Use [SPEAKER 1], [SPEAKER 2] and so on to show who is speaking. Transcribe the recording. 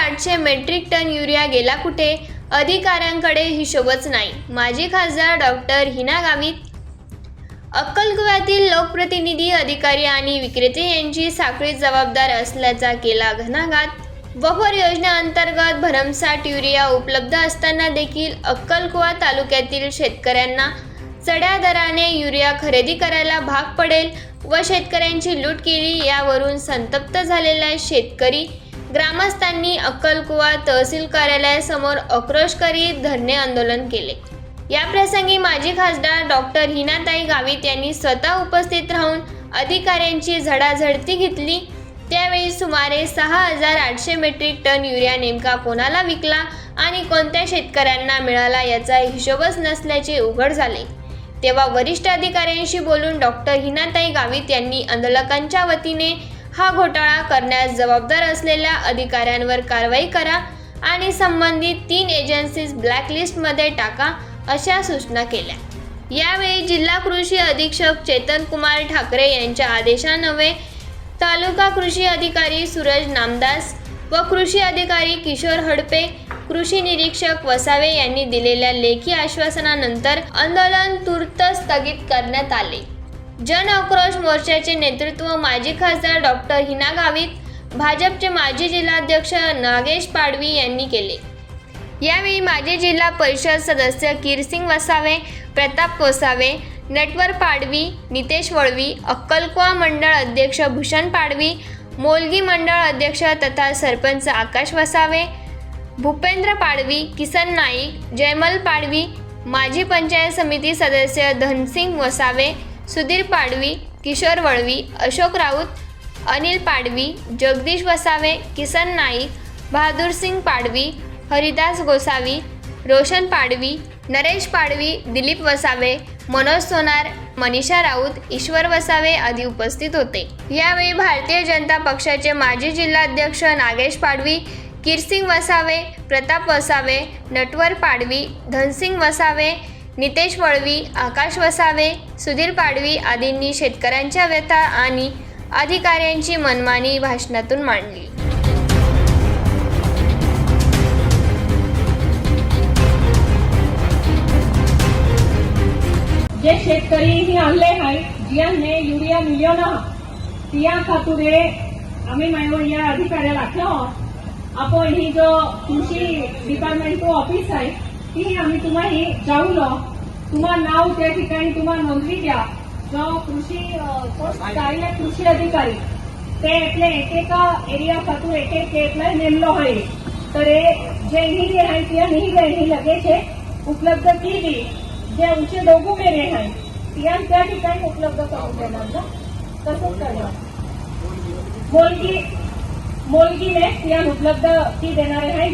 [SPEAKER 1] आठशे metric ton urea गेला कुठे? अधिकाऱ्यांकडे हिशोबच नाही. माजी खासदार डॉक्टर हिना गावित. अक्कलकुव्यातील लोकप्रतिनिधी अधिकारी आणि विक्रेते यांची साखळी जबाबदार असल्याचा केला घणाघात. बफर योजनेअंतर्गत भरमसाठ युरिया उपलब्ध असताना देखील अक्कलकुवा तालुक्यातील शेतकऱ्यांना चढ्या दराने युरिया खरेदी करायला भाग पडेल व शेतकऱ्यांची लूट केली यावरून संतप्त झालेला शेतकरी. ग्रामस्थांनी अक्कलकुवा तहसील कार्यालयासमोर आक्रोश करीत धरणे आंदोलन केले. याप्रसंगी माजी खासदार डॉक्टर हिनाताई गावित यांनी स्वतः उपस्थित राहून अधिकाऱ्यांची झडाझडती घेतली. त्यावेळी सुमारे सहा हजार आठशे मेट्रिक टन युरिया नेमका कोणाला विकला आणि कोणत्या शेतकऱ्यांना मिळाला याचा हिशोबच नसल्याचे उघड झाले. तेव्हा वरिष्ठ अधिकाऱ्यांशी बोलून डॉक्टर हिनाताई गावित यांनी आंदोलकांच्या वतीने हा घोटाळा करण्यास जबाबदार असलेल्या अधिकाऱ्यांवर कारवाई करा आणि संबंधित तीन एजन्सीज ब्लॅकलिस्टमध्ये टाका अशा सूचना केल्या. यावेळी जिल्हा कृषी अधीक्षक चेतन कुमार ठाकरे यांच्या आदेशानवे तालुका कृषी अधिकारी सूरज नामदास व कृषी अधिकारी किशोर हडपे कृषी निरीक्षक वसावे यांनी दिलेल्या लेखी आश्वासनानंतर आंदोलन तूर्त स्थगित करण्यात आले. जन आक्रोश मोर्चाचे नेतृत्व माजी खासदार डॉक्टर हिना गावित भाजपचे माजी जिल्हाध्यक्ष नागेश पाडवी यांनी केले. यावेळी माजी जिल्हा परिषद सदस्य किरसिंग वसावे प्रताप कोसावे नटवर पाडवी नितेश वळवी अक्कलकुवा मंडळ अध्यक्ष भूषण पाडवी मोलगी मंडळ अध्यक्ष तथा सरपंच आकाश वसावे भूपेंद्र पाडवी किसन नाईक जयमल पाडवी माजी पंचायत समिती सदस्य धनसिंग वसावे सुधीर पाडवी किशोर वळवी अशोक राऊत अनिल पाडवी जगदीश वसावे किसन नाईक बहादूरसिंग पाडवी हरिदास गोसावी रोशन पाडवी नरेश पाडवी दिलीप वसावे मनोज सोनार मनीषा राऊत ईश्वर वसावे आदी उपस्थित होते. यावेळी भारतीय जनता पक्षाचे माजी जिल्हाध्यक्ष नागेश पाडवी किरसिंग वसावे प्रताप वसावे नटवर पाडवी धनसिंग वसावे नितेश वळवी आकाश वसावे सुधीर पाडवी आदींनी शेतकऱ्यांच्या व्यथा आणि अधिकाऱ्यांची मनमानी भाषणातून मांडली.
[SPEAKER 2] जे शेतकरी ही आणले आहे जियांने युरिया मिलियो ना तिया खातुरे आम्ही मेळून या अधिकाऱ्याला आखलो आपण ही जो कृषी डिपार्टमेंट ऑफिस आहे ती आम्ही तुम्हा ही जाऊन तुम्हा नाव त्या ठिकाणी तुम्हा नोंदणी द्या जो कृषी अं, पोस्ट कार्यालय कृषी अधिकारी ते એટલે एक एक एरिया खातूर एक एक એટલે नेमलो आहे तर हे जे ही आहे ती ही ही लगेच हे उपलब्ध केली जे उंचे दोघू मेरे आहे तिया त्या ठिकाणी उपलब्ध करून देणार ना तसंच करणार मोलगी मोलगीने या उपलब्ध ती देणार आहे.